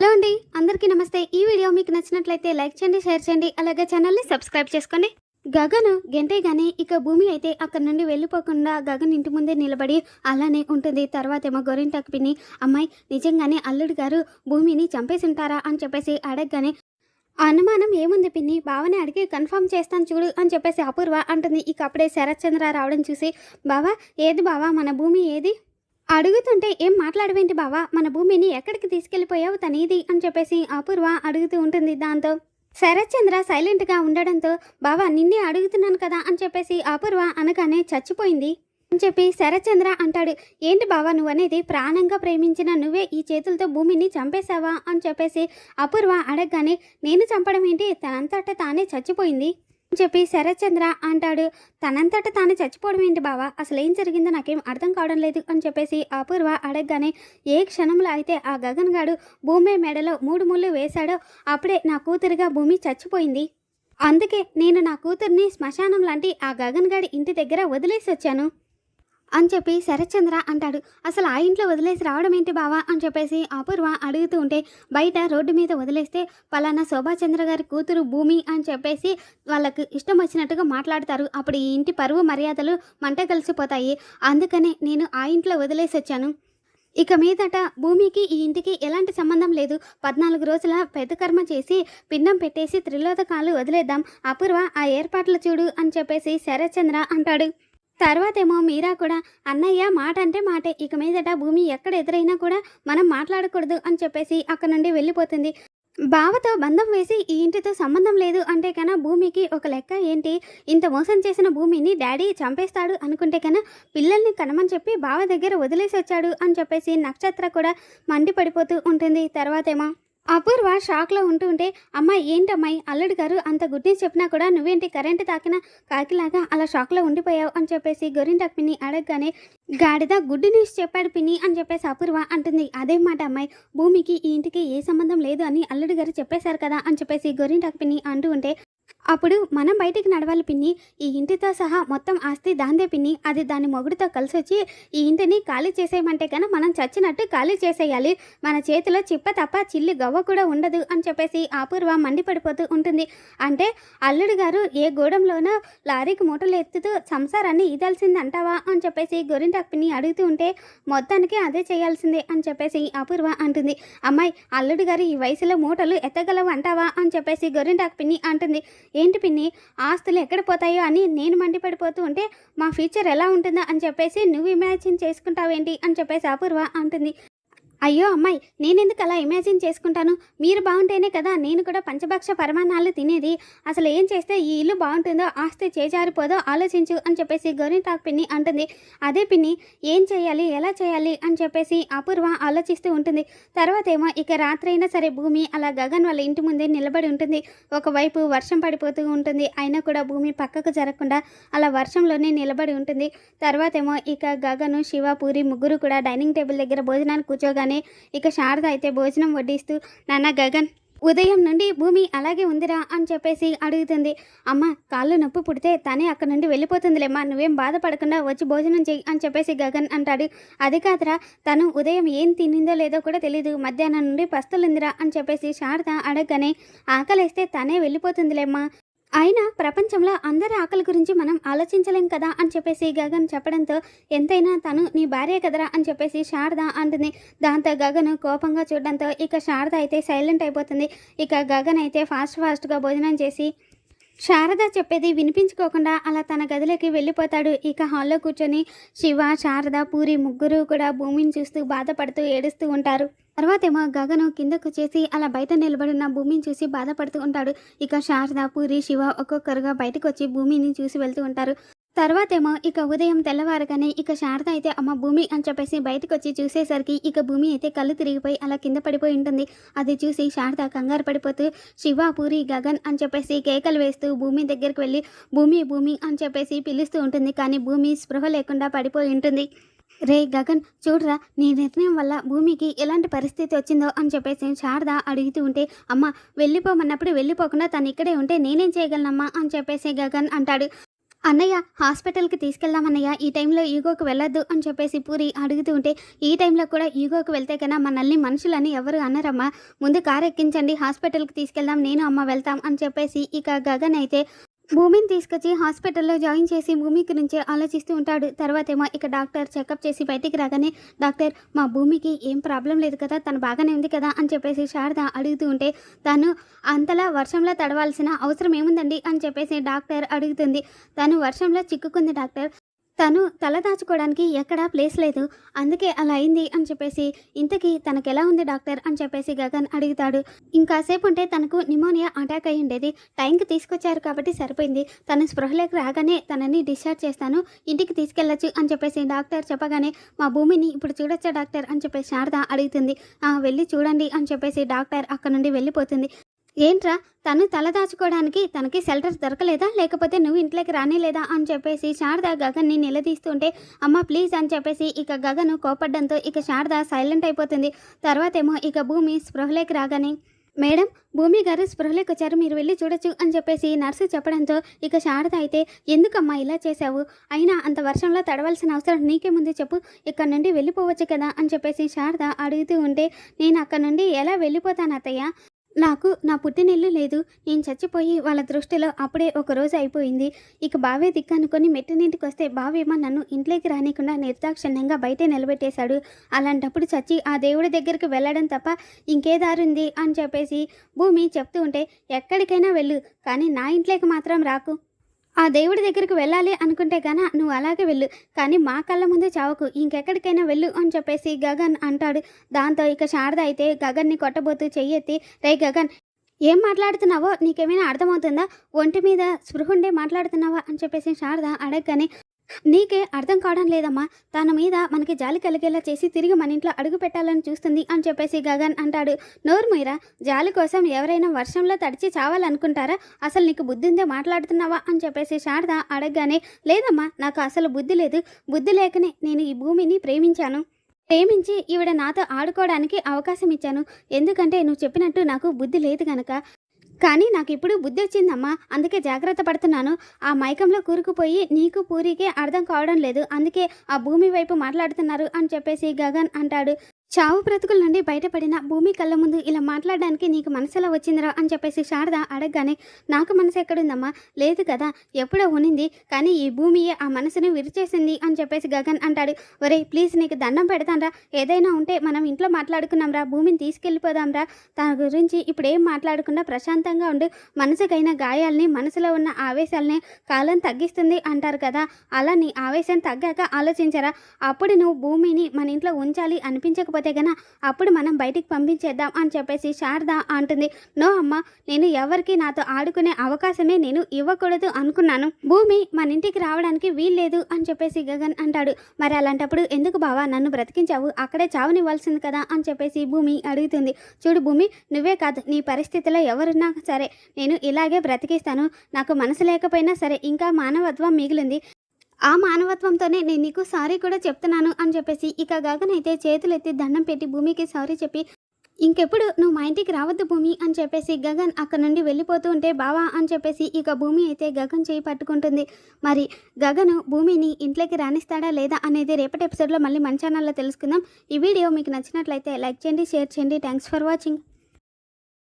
Hello అండి అందరికీ నమస్తే. ఈ వీడియో మీకు నచ్చినట్లయితే లైక్ చేయండి షేర్ చేయండి అలాగే ఛానల్ని సబ్స్క్రైబ్ చేసుకోండి. గగన్ గెంటే గానీ ఇక భూమి అయితే అక్కడి నుండి వెళ్ళిపోకుండా గగన్ ఇంటి ముందే నిలబడి అలానే ఉంటుంది. తర్వాత ఏమో గోరింటాకు పిన్ని అమ్మాయి నిజంగానే అల్లుడు గారు భూమిని చంపేసి ఉంటారా అని చెప్పేసి అడగగానే అనుమానం ఏముంది పిన్ని? బావని అడిగి కన్ఫర్మ్ చేస్తాను చూడు అని చెప్పేసి అపూర్వ అంటుంది. ఇక అప్పుడే శరత్చంద్ర రావడం చూసి బావా ఏది బావా? మన భూమి ఏది? అడుగుతుంటే ఏం మాట్లాడవేంటి బావా? మన భూమిని ఎక్కడికి తీసుకెళ్ళిపోయావు తనేది? అని చెప్పేసి అపూర్వ అడుగుతూ ఉంటుంది దాంతో. శరత్చంద్ర సైలెంట్గా ఉండడంతో బావా నిన్నే అడుగుతున్నాను కదా అని చెప్పేసి అపూర్వ అనగానే చచ్చిపోయింది. అని చెప్పి శరత్చంద్ర అంటాడు ఏంటి బావా నువ్వు అనేది ప్రాణంగా ప్రేమించిన నువ్వే ఈ చేతులతో భూమిని చంపేశావా? అని చెప్పేసి అపూర్వ అడగగానే నేను చంపడం ఏంటి? తనంతట తానే చచ్చిపోయింది. చెప్పి శరత్చంద్ర అంటాడు. తనంతట తాను చచ్చిపోవడం ఏంటి బావా? అసలు ఏం జరిగిందో నాకేం అర్థం కావడం లేదు అని చెప్పేసి అపూర్వ అడగగానే ఏ క్షణంలో అయితే ఆ గగన్ గాడు భూమి మెడలో మూడు ముళ్ళు వేశాడో అప్పుడే నా కూతురుగా భూమి చచ్చిపోయింది. అందుకే నేను నా కూతుర్ని శ్మశానం లాంటి ఆ గగన్ గాడి ఇంటి దగ్గర వదిలేసి వచ్చాను అని చెప్పి శరత్చంద్ర అంటాడు. అసలు ఆ ఇంట్లో వదిలేసి రావడం ఏంటి బావా? అని చెప్పేసి అపూర్వ అడుగుతూ ఉంటే బయట రోడ్డు మీద వదిలేస్తే పలానా శోభాచంద్ర గారి కూతురు భూమి అని చెప్పేసి వాళ్ళకు ఇష్టం వచ్చినట్టుగా మాట్లాడతారు. అప్పుడు ఈ ఇంటి పరువు మర్యాదలు మంట కలిసిపోతాయి. అందుకనే నేను ఆ ఇంట్లో వదిలేసి వచ్చాను. ఇక మీదట భూమికి ఈ ఇంటికి ఎలాంటి సంబంధం లేదు. పద్నాలుగు రోజుల పెద్ద కర్మ చేసి పిండం పెట్టేసి త్రిలోదకాలు వదిలేద్దాం. అపూర్వ ఆ ఏర్పాట్లు చూడు అని చెప్పేసి శరత్చంద్ర అంటాడు. తర్వాతేమో మీరా కూడా అన్నయ్య మాట అంటే మాటే ఇక మీదట భూమి ఎక్కడ ఎదురైనా కూడా మనం మాట్లాడకూడదు అని చెప్పేసి అక్కడ నుండి వెళ్ళిపోతుంది. బావతో బంధం వేసి ఈ ఇంటితో సంబంధం లేదు అంటే కన్నా భూమికి ఒక లెక్క ఏంటి? ఇంత మోసం చేసిన భూమిని డాడీ చంపేస్తాడు అనుకుంటే కన్నా పిల్లల్ని కనమని చెప్పి బావ దగ్గర వదిలేసి వచ్చాడు అని చెప్పేసి నక్షత్ర కూడా మండిపడిపోతూ ఉంటుంది. తర్వాతేమో అపూర్వ షాక్లో ఉంటూ ఉంటే అమ్మాయి ఏంటమ్మాయి అల్లుడు గారు అంత గుడ్ న్యూస్ చెప్పినా కూడా నువ్వేంటి కరెంటు తాకిన కాకిలాగా అలా షాక్లో ఉండిపోయావు? అని చెప్పేసి గొరింటాకు పిన్ని అడగగానే గాడిద గుడ్ న్యూస్ చెప్పాడు పిన్ని అని చెప్పేసి అపూర్వ అంటుంది. అదే మాట అమ్మాయి భూమికి ఈ ఇంటికి ఏ సంబంధం లేదు అని అల్లుడు గారు చెప్పేశారు కదా అని చెప్పేసి గొరింటాకు పిన్ని అంటూ ఉంటే అప్పుడు మనం బయటికి నడవాలి పిన్ని. ఈ ఇంటితో సహా మొత్తం ఆస్తి దాందే పిన్ని. అది దాని మొగుడితో కలిసి వచ్చి ఈ ఇంటిని ఖాళీ చేసేయమంటే కనుక మనం చచ్చినట్టు ఖాళీ చేసేయాలి. మన చేతిలో చిప్ప తప్ప చిల్లి గవ్వ కూడా ఉండదు అని చెప్పేసి అపూర్వ మండిపడిపోతూ ఉంటుంది. అంటే అల్లుడు గారు ఏ గూడెంలోనో లారీకి మూటలు ఎత్తుతూ సంసారాన్ని ఈదాల్సింది అంటావా? అని చెప్పేసి గొరింటాకు పిన్ని అడుగుతూ ఉంటే మొత్తానికి అదే చేయాల్సిందే అని చెప్పేసి అపూర్వ అంటుంది. అమ్మాయి అల్లుడు గారు ఈ వయసులో మూటలు ఎత్తగలవు అంటావా? అని చెప్పేసి గొరింటాకు పిన్ని అంటుంది. ఏంటి పిన్ని? ఆస్తులు ఎక్కడ పోతాయో అని నేను మండిపడిపోతూ ఉంటే మా ఫ్యూచర్ ఎలా ఉంటుందో అని చెప్పేసి నువ్వు ఇమాజిన్ చేసుకుంటావేంటి అని చెప్పేసి అపూర్వ అంటుంది. అయ్యో అమ్మాయి నేనెందుకు అలా ఇమాజిన్ చేసుకుంటాను? మీరు బాగుంటేనే కదా నేను కూడా పంచభక్ష పరమాణాలు తినేది. అసలు ఏం చేస్తే ఈ ఇల్లు బాగుంటుందో ఆస్తి చేజారిపోదో ఆలోచించు అని చెప్పేసి గోరింటాకు పిన్ని అంటుంది. అదే పిన్ని ఏం చేయాలి ఎలా చేయాలి అని చెప్పేసి అపూర్వ ఆలోచిస్తూ ఉంటుంది. తర్వాత ఏమో ఇక రాత్రైనా సరే భూమి అలా గగన్ వాళ్ళ ఇంటి ముందే నిలబడి ఉంటుంది. ఒకవైపు వర్షం పడిపోతూ ఉంటుంది. అయినా కూడా భూమి పక్కకు జరగకుండా అలా వర్షంలోనే నిలబడి ఉంటుంది. తర్వాత ఏమో ఇక గగను శివ పూరి ముగ్గురు కూడా డైనింగ్ టేబుల్ దగ్గర భోజనాన్ని కూర్చోగానే ఇక శారద అయితే భోజనం వడ్డిస్తూ నాన్న గగన్ ఉదయం నుండి భూమి అలాగే ఉందిరా అని చెప్పేసి అడుగుతుంది. అమ్మ కాళ్ళు నొప్పి పుడితే తనే అక్కడ నుండి వెళ్ళిపోతుందిలేమ్మా నువ్వేం బాధపడకుండా వచ్చి భోజనం చెయ్యి అని చెప్పేసి గగన్ అంటాడు. అది కాదురా తను ఉదయం ఏం తినిందో లేదో కూడా తెలియదు మధ్యాహ్నం నుండి పస్తులుందిరా అని చెప్పేసి శారద అడగగానే ఆకలేస్తే తనే వెళ్ళిపోతుందిలేమ్మా అయినా ప్రపంచంలో అందరి ఆకలి గురించి మనం ఆలోచించలేం కదా అని చెప్పేసి గగన్ చెప్పడంతో ఎంతైనా తను నీ భార్య కదరా అని చెప్పేసి శారద అంటుంది. దాంతో గగన్ కోపంగా చూడడంతో ఇక శారద అయితే సైలెంట్ అయిపోతుంది. ఇక గగన్ అయితే ఫాస్ట్ ఫాస్ట్గా భోజనం చేసి శారద చెప్పేది వినిపించుకోకుండా అలా తన గదిలోకి వెళ్ళిపోతాడు. ఇక హాల్లో కూర్చొని శివ శారద పూరి ముగ్గురు కూడా భూమిని చూస్తూ బాధపడుతూ ఏడుస్తూ ఉంటారు. తర్వాతేమో గగను కిందకు చేసి అలా బయట నిలబడిన భూమిని చూసి బాధపడుతూ ఉంటాడు. ఇక శారద పూరి శివ ఒక్కొక్కరుగా బయటకు వచ్చి భూమిని చూసి వెళ్తూ ఉంటారు. తర్వాతేమో ఇక ఉదయం తెల్లవారగానే ఇక శారద అయితే అమ్మ భూమి అని చెప్పేసి బయటకు వచ్చి చూసేసరికి ఇక భూమి అయితే కళ్ళు తిరిగిపోయి అలా కింద పడిపోయి ఉంటుంది. అది చూసి శారద కంగారు పడిపోతూ శివ పూరి గగన్ అని చెప్పేసి కేకలు వేస్తూ భూమి దగ్గరికి వెళ్ళి భూమి భూమి అని చెప్పేసి పిలుస్తూ ఉంటుంది. కానీ భూమి స్పృహ లేకుండా పడిపోయి ఉంటుంది. రే గగన్ చూడరా నీ నిర్ణయం వల్ల భూమికి ఎలాంటి పరిస్థితి వచ్చిందో అని చెప్పేసి శారద అడుగుతూ ఉంటే అమ్మ వెళ్ళిపోమన్నప్పుడు వెళ్ళిపోకుండా తను ఇక్కడే ఉంటే నేనేం చేయగలనమ్మా అని చెప్పేసి గగన్ అంటాడు. అన్నయ్య హాస్పిటల్కి తీసుకెళ్దాం అన్నయ్య ఈ టైంలో ఈగోకి వెళ్ళొద్దు అని చెప్పేసి పూరి అడుగుతూ ఉంటే ఈ టైంలో కూడా ఈగోకి వెళ్తే కన్నా మనల్ని మనుషులని ఎవరు అన్నారమ్మా ముందు కారు ఎక్కించండి హాస్పిటల్కి తీసుకెళ్దాం నేను అమ్మ వెళ్తాం అని చెప్పేసి ఇక గగన్ అయితే భూమిని తీసుకొచ్చి హాస్పిటల్లో జాయిన్ చేసి భూమి గురించి ఆలోచిస్తూ ఉంటాడు. తర్వాత ఏమో ఇక డాక్టర్ చెకప్ చేసి బయటికి రాగానే డాక్టర్ మా భూమికి ఏం ప్రాబ్లం లేదు కదా తను బాగానే ఉంది కదా అని చెప్పేసి శారద అడుగుతూ ఉంటే తను అంతలా వర్షంలో తడవాల్సిన అవసరం ఏముందండి? అని చెప్పేసి డాక్టర్ అడుగుతుంది. తను వర్షంలో చిక్కుకుంది డాక్టర్. తను తల దాచుకోవడానికి ఎక్కడా ప్లేస్ లేదు. అందుకే అలా అయింది అని చెప్పేసి ఇంతకీ తనకెలా ఉంది డాక్టర్ అని చెప్పేసి గగన్ అడుగుతాడు. ఇంకాసేపు ఉంటే తనకు నిమోనియా అటాక్ అయి ఉండేది. టైంకి తీసుకొచ్చారు కాబట్టి సరిపోయింది. తను స్పృహలోకి రాగానే తనని డిశ్చార్జ్ చేస్తాను. ఇంటికి తీసుకెళ్ళొచ్చు అని చెప్పేసి డాక్టర్ చెప్పగానే మా భూమిని ఇప్పుడు చూడొచ్చా డాక్టర్? అని చెప్పేసి శారద అడుగుతుంది. వెళ్ళి చూడండి అని చెప్పేసి డాక్టర్ అక్కడ నుండి వెళ్ళిపోతుంది. ఏంట్రా? తను తల దాచుకోవడానికి తనకి షెల్టర్ దొరకలేదా? లేకపోతే నువ్వు ఇంట్లోకి రానేలేదా? అని చెప్పేసి శారద గగన్ని నిలదీస్తుంటే అమ్మ ప్లీజ్ అని చెప్పేసి ఇక గగను కోపడ్డంతో ఇక శారద సైలెంట్ అయిపోతుంది. తర్వాత ఏమో ఇక భూమి స్పృహలోకి రాగానే మేడం భూమి గారు స్పృహలోకి వచ్చారు మీరు వెళ్ళి చూడొచ్చు అని చెప్పేసి నర్సు చెప్పడంతో ఇక శారద అయితే ఎందుకమ్మా ఇలా చేశావు? అయినా అంత వర్షంలో తడవలసిన అవసరం నీకే ముందు చెప్పు. ఇక్కడ నుండి వెళ్ళిపోవచ్చు కదా అని చెప్పేసి శారద అడుగుతూ ఉంటే నేను అక్కడ నుండి ఎలా వెళ్ళిపోతాను అత్తయ్య? నాకు నా పుట్టినిల్లు లేదు. నేను చచ్చిపోయి వాళ్ళ దృష్టిలో అప్పుడే ఒక రోజు అయిపోయింది. ఇక బావే దిక్కనుకొని మెట్టినింటికి వస్తే బావేమో నన్ను ఇంట్లోకి రానికుండా నిర్దాక్షిణ్యంగా బయటే నిలబెట్టేశాడు. అలాంటప్పుడు చచ్చి ఆ దేవుడి దగ్గరికి వెళ్ళడం తప్ప ఇంకే దారుంది అని చెప్పేసి భూమి చెప్తూ ఉంటే ఎక్కడికైనా వెళ్ళు కానీ నా ఇంట్లోకి మాత్రం రాకు. ఆ దేవుడి దగ్గరికి వెళ్ళాలి అనుకుంటే గాన నువ్వు అలాగే వెళ్ళు. కానీ మా కళ్ళ ముందే చావకు. ఇంకెక్కడికైనా వెళ్ళు అని చెప్పేసి గగన్ అంటాడు. దాంతో ఇక శారద అయితే గగన్ని కొట్టబోతూ చెయ్యెత్తి రే గగన్ ఏం మాట్లాడుతున్నావో? నీకేమైనా అర్థమవుతుందా? ఒంటి మీద స్పృహుండే మాట్లాడుతున్నావా? అని చెప్పేసి శారద అడగగానే నీకే అర్థం కావడం లేదమ్మా. తన మీద మనకి జాలి కలిగేలా చేసి తిరిగి మన ఇంట్లో అడుగు పెట్టాలని చూస్తుంది అని చెప్పేసి గగన్ అంటాడు. నోరు మీరా జాలి కోసం ఎవరైనా వర్షంలో తడిచి చావాలనుకుంటారా? అసలు నీకు బుద్ధి ఉందే మాట్లాడుతున్నావా? అని చెప్పేసి శారద అడగగానే లేదమ్మా నాకు అసలు బుద్ధి లేదు. బుద్ధి లేకనే నేను ఈ భూమిని ప్రేమించాను. ప్రేమించి ఈవిడ నాతో ఆడుకోవడానికి అవకాశం ఇచ్చాను. ఎందుకంటే నువ్వు చెప్పినట్టు నాకు బుద్ధి లేదు గనక. కానీ నాకు ఇప్పుడు బుద్ధి వచ్చిందమ్మా అందుకే జాగ్రత్త పడుతున్నాను. ఆ మైకంలో కూరుకుపోయి నీకు పూరికే అర్థం కావడం లేదు. అందుకే ఆ భూమి వైపు మాట్లాడుతున్నారు అని చెప్పేసి గగన్ అంటాడు. చావు బ్రతుకుల నుండి బయటపడిన భూమి కళ్ళ ముందు ఇలా మాట్లాడడానికి నీకు మనసులో వచ్చిందిరా అని చెప్పేసి శారద అడగగానే నాకు మనసు ఎక్కడుందమ్మా? లేదు కదా ఎప్పుడో ఉనింది కానీ ఈ భూమియే ఆ మనసుని విరిచేసింది అని చెప్పేసి గగన్ అంటాడు. ఒరే ప్లీజ్ నీకు దండం పెడతానరా. ఏదైనా ఉంటే మనం ఇంట్లో మాట్లాడుకున్నాంరా. భూమిని తీసుకెళ్ళిపోదాంరా. తన గురించి ఇప్పుడేం మాట్లాడకుండా ప్రశాంతంగా ఉండు. మనసుకైన గాయాల్ని మనసులో ఉన్న ఆవేశాలని కాలం తగ్గిస్తుంది అంటారు కదా. అలా నీ ఆవేశం తగ్గాక ఆలోచించరా. అప్పుడు నువ్వు భూమిని మన ఇంట్లో ఉంచాలి అనిపించకపోతే గన అప్పుడు మనం బయటికి పంపించేద్దాం అని చెప్పేసి శారద అంటుంది. నో అమ్మ నేను ఎవరికి నాతో ఆడుకునే అవకాశమే నేను ఇవ్వకూడదు అనుకున్నాను. భూమి మన ఇంటికి రావడానికి వీల్లేదు అని చెప్పేసి గగన్ అంటాడు. మరి అలాంటప్పుడు ఎందుకు బావా నన్ను బ్రతికించావు? అక్కడే చావునివ్వాల్సింది కదా అని చెప్పేసి భూమి అడుగుతుంది. చూడు భూమి నువ్వే కాదు నీ పరిస్థితిలో ఎవరున్నా సరే నేను ఇలాగే బ్రతికిస్తాను. నాకు మనసు లేకపోయినా సరే ఇంకా మానవత్వం మిగిలింది. ఆ మానవత్వంతోనే నేను నీకు సారీ కూడా చెప్తున్నాను అని చెప్పేసి ఇక గగన్ అయితే దండం పెట్టి భూమికి సారీ చెప్పి ఇంకెప్పుడు నువ్వు మా ఇంటికి రావద్దు భూమి అని చెప్పేసి గగన్ అక్కడ నుండి వెళ్ళిపోతూ ఉంటే బావా అని చెప్పేసి ఇక భూమి అయితే గగన్ చేయి పట్టుకుంటుంది. మరి గగను భూమిని ఇంట్లోకి రాణిస్తాడా లేదా అనేది రేపటి ఎపిసోడ్లో మళ్ళీ మన ఛానల్లో తెలుసుకుందాం. ఈ వీడియో మీకు నచ్చినట్లయితే లైక్ చేయండి షేర్ చేయండి. Thanks for watching.